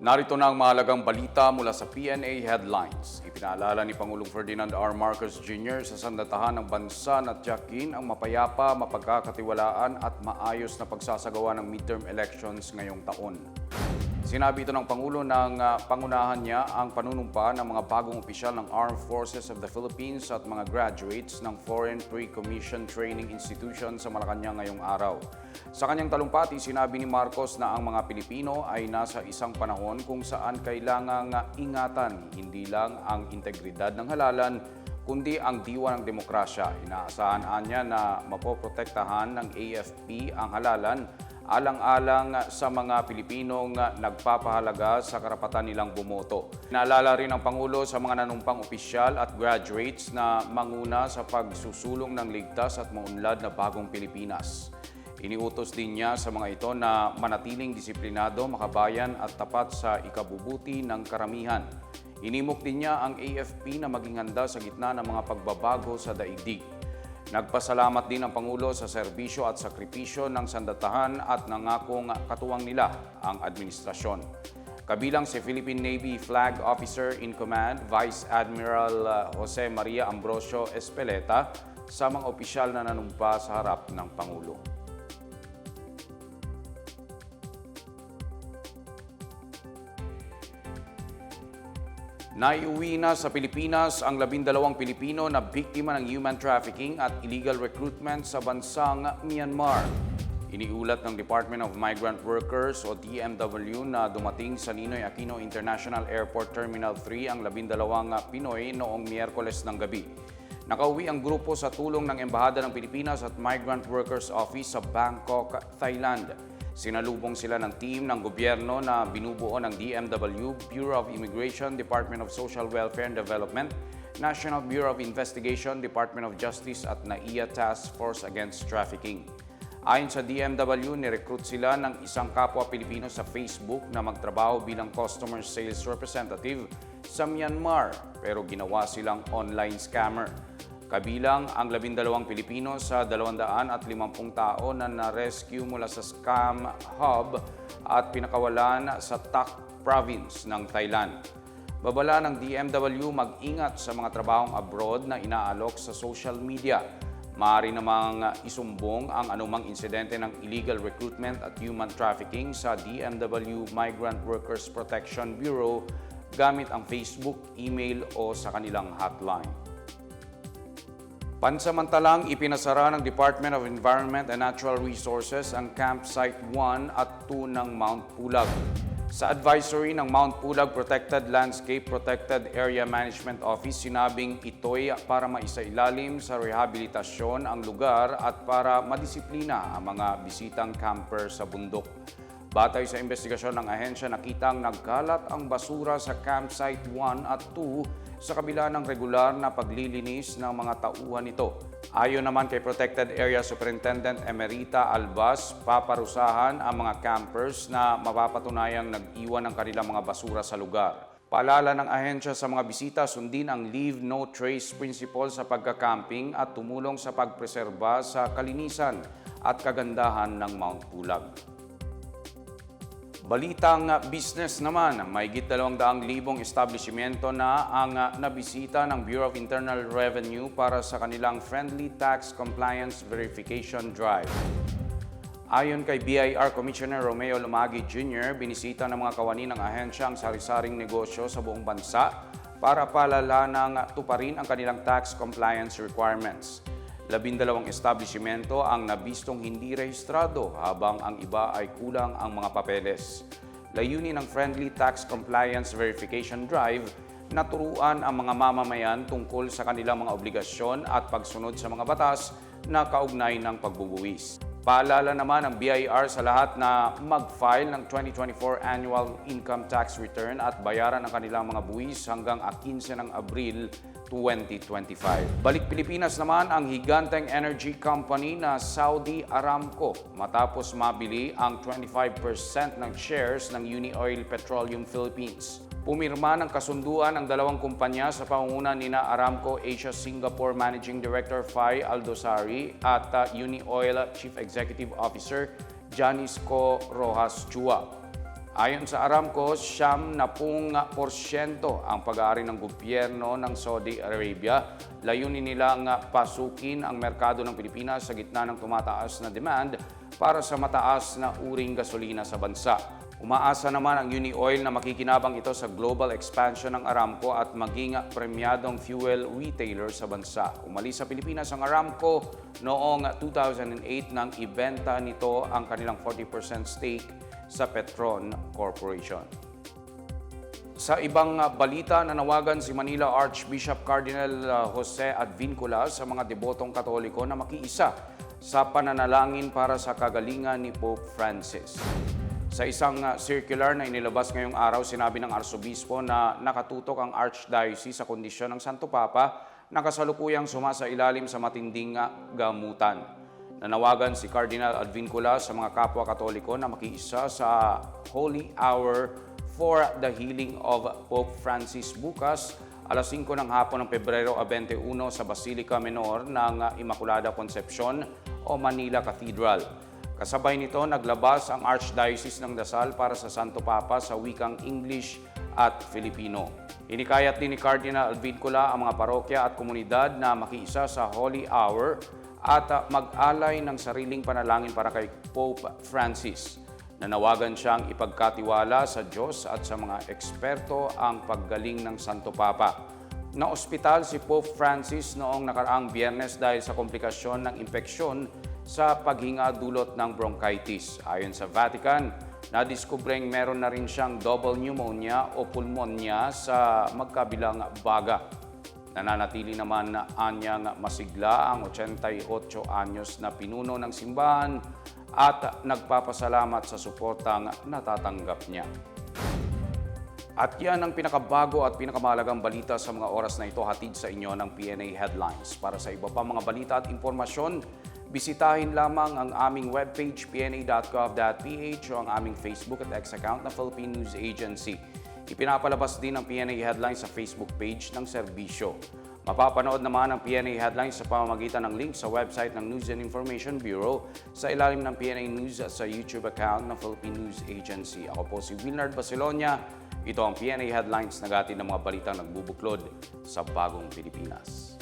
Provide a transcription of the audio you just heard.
Narito na ang mahalagang balita mula sa PNA Headlines. Ipinaalala ni Pangulong Ferdinand R. Marcos Jr. sa sandatahan ng bansa na tiyakin ang mapayapa, mapagkakatiwalaan at maayos na pagsasagawa ng midterm elections ngayong taon. Sinabi ito ng Pangulo ng ah, pangunahan niya ang panunumpa ng mga bagong opisyal ng Armed Forces of the Philippines at mga graduates ng Foreign Pre-Commission Training Institution sa Malacanang ngayong araw. Sa kanyang talumpati, sinabi ni Marcos na ang mga Pilipino ay nasa isang panahon kung saan kailangang ingatan hindi lang ang integridad ng halalan, kundi ang diwa ng demokrasya. Inaasahan niya na mapoprotektahan ng AFP ang halalan alang-alang sa mga Pilipinong nagpapahalaga sa karapatan nilang bumoto. Naalala rin ng Pangulo sa mga nanumpang opisyal at graduates na manguna sa pagsusulong ng ligtas at maunlad na bagong Pilipinas. Iniutos din niya sa mga ito na manatiling disiplinado, makabayan at tapat sa ikabubuti ng karamihan. Inimok din niya ang AFP na maging handa sa gitna ng mga pagbabago sa daigdig. Nagpasalamat din ang Pangulo sa serbisyo at sakripisyo ng sandatahan at nangakong katuwang nila ang administrasyon. Kabilang si Philippine Navy Flag Officer in Command, Vice Admiral uh, Jose Maria Ambrosio Espeleta sa mga opisyal na nanumpa sa harap ng Pangulo. Naiuwi na sa Pilipinas ang labindalawang Pilipino na biktima ng human trafficking at illegal recruitment sa bansang Myanmar. Iniulat ng Department of Migrant Workers o DMW na dumating sa Ninoy Aquino International Airport Terminal 3 ang labindalawang Pinoy noong Miyerkules ng gabi. Nakauwi ang grupo sa tulong ng Embahada ng Pilipinas at Migrant Workers Office sa Bangkok, Thailand. Sinalubong sila ng team ng gobyerno na binubuo ng DMW, Bureau of Immigration, Department of Social Welfare and Development, National Bureau of Investigation, Department of Justice at NAIA Task Force Against Trafficking. Ayon sa DMW, nirecruit sila ng isang kapwa Pilipino sa Facebook na magtrabaho bilang customer sales representative sa Myanmar pero ginawa silang online scammer. Kabilang ang labindalawang Pilipino sa 250 tao na na-rescue mula sa scam hub at pinakawalan sa Tak province ng Thailand. Babala ng DMW mag-ingat sa mga trabahong abroad na inaalok sa social media. Maaari namang isumbong ang anumang insidente ng illegal recruitment at human trafficking sa DMW Migrant Workers Protection Bureau gamit ang Facebook, email o sa kanilang hotline. Pansamantalang ipinasara ng Department of Environment and Natural Resources ang Campsite 1 at 2 ng Mount Pulag. Sa advisory ng Mount Pulag Protected Landscape Protected Area Management Office, sinabing ito'y para maisailalim sa rehabilitasyon ang lugar at para madisiplina ang mga bisitang camper sa bundok. Batay sa investigasyon ng ahensya, nakitang nagkalat ang basura sa campsite 1 at 2 sa kabila ng regular na paglilinis ng mga tauhan nito. Ayon naman kay Protected Area Superintendent Emerita Albas, paparusahan ang mga campers na mapapatunayang nag-iwan ng kanilang mga basura sa lugar. Paalala ng ahensya sa mga bisita, sundin ang Leave No Trace Principle sa pagka-camping at tumulong sa pagpreserba sa kalinisan at kagandahan ng Mount Pulag. Balitang business naman, may git 200,000 establishmento na ang nabisita ng Bureau of Internal Revenue para sa kanilang Friendly Tax Compliance Verification Drive. Ayon kay BIR Commissioner Romeo Lumagi Jr., binisita ng mga kawani ng ahensya ang sari-saring negosyo sa buong bansa para palalanang tuparin ang kanilang tax compliance requirements. Labindalawang establishmento ang nabistong hindi rehistrado habang ang iba ay kulang ang mga papeles. Layunin ng Friendly Tax Compliance Verification Drive na turuan ang mga mamamayan tungkol sa kanilang mga obligasyon at pagsunod sa mga batas na kaugnay ng pagbubuwis. Paalala naman ng BIR sa lahat na mag-file ng 2024 Annual Income Tax Return at bayaran ang kanilang mga buwis hanggang 15 ng Abril 2025. Balik Pilipinas naman ang higanteng energy company na Saudi Aramco matapos mabili ang 25% ng shares ng Unioil Petroleum Philippines. Pumirma ng kasunduan ang dalawang kumpanya sa pangunguna ni na Aramco Asia Singapore Managing Director Fai Aldosari at uh, Unioil Chief Executive Officer Janice Co. Rojas Chua. Ayon sa Aramco, siyam na pung porsyento ang pag-aari ng gobyerno ng Saudi Arabia. Layunin nilang pasukin ang merkado ng Pilipinas sa gitna ng tumataas na demand para sa mataas na uring gasolina sa bansa. Umaasa naman ang Uni Oil na makikinabang ito sa global expansion ng Aramco at maging premyadong fuel retailer sa bansa. Umalis sa Pilipinas ang Aramco noong 2008 nang ibenta nito ang kanilang 40% stake sa Petron Corporation. Sa ibang uh, balita, nanawagan si Manila Archbishop Cardinal uh, Jose Advincula sa mga debotong katoliko na makiisa sa pananalangin para sa kagalingan ni Pope Francis. Sa isang uh, circular na inilabas ngayong araw, sinabi ng Arsobispo na nakatutok ang Archdiocese sa kondisyon ng Santo Papa na kasalukuyang sumasa ilalim sa matinding uh, gamutan. Nanawagan si Cardinal Advincula sa mga kapwa katoliko na makiisa sa Holy Hour for the Healing of Pope Francis bukas alas 5 ng hapon ng Pebrero 21 sa Basilica Menor ng Immaculada Concepcion o Manila Cathedral. Kasabay nito, naglabas ang Archdiocese ng Dasal para sa Santo Papa sa wikang English at Filipino. Inikayat din ni Cardinal Alvincula ang mga parokya at komunidad na makiisa sa Holy Hour at uh, mag-alay ng sariling panalangin para kay Pope Francis. Nanawagan siyang ipagkatiwala sa Diyos at sa mga eksperto ang paggaling ng Santo Papa. Na-ospital si Pope Francis noong nakaraang biyernes dahil sa komplikasyon ng impeksyon sa paghinga dulot ng bronchitis. Ayon sa Vatican, nadiskubreng meron na rin siyang double pneumonia o pulmonya sa magkabilang baga. Nananatili naman na anyang masigla ang 88 anyos na pinuno ng simbahan at nagpapasalamat sa suportang natatanggap niya. At yan ang pinakabago at pinakamahalagang balita sa mga oras na ito hatid sa inyo ng PNA Headlines. Para sa iba pa mga balita at impormasyon, bisitahin lamang ang aming webpage pna.gov.ph o ang aming Facebook at X account na Philippine News Agency. Ipinapalabas din ang PNA Headlines sa Facebook page ng serbisyo. Mapapanood naman ang PNA Headlines sa pamamagitan ng link sa website ng News and Information Bureau sa ilalim ng PNA News at sa YouTube account ng Philippine News Agency. Ako po si Wilnard Basilonia. Ito ang PNA Headlines na ng mga balitang nagbubuklod sa bagong Pilipinas.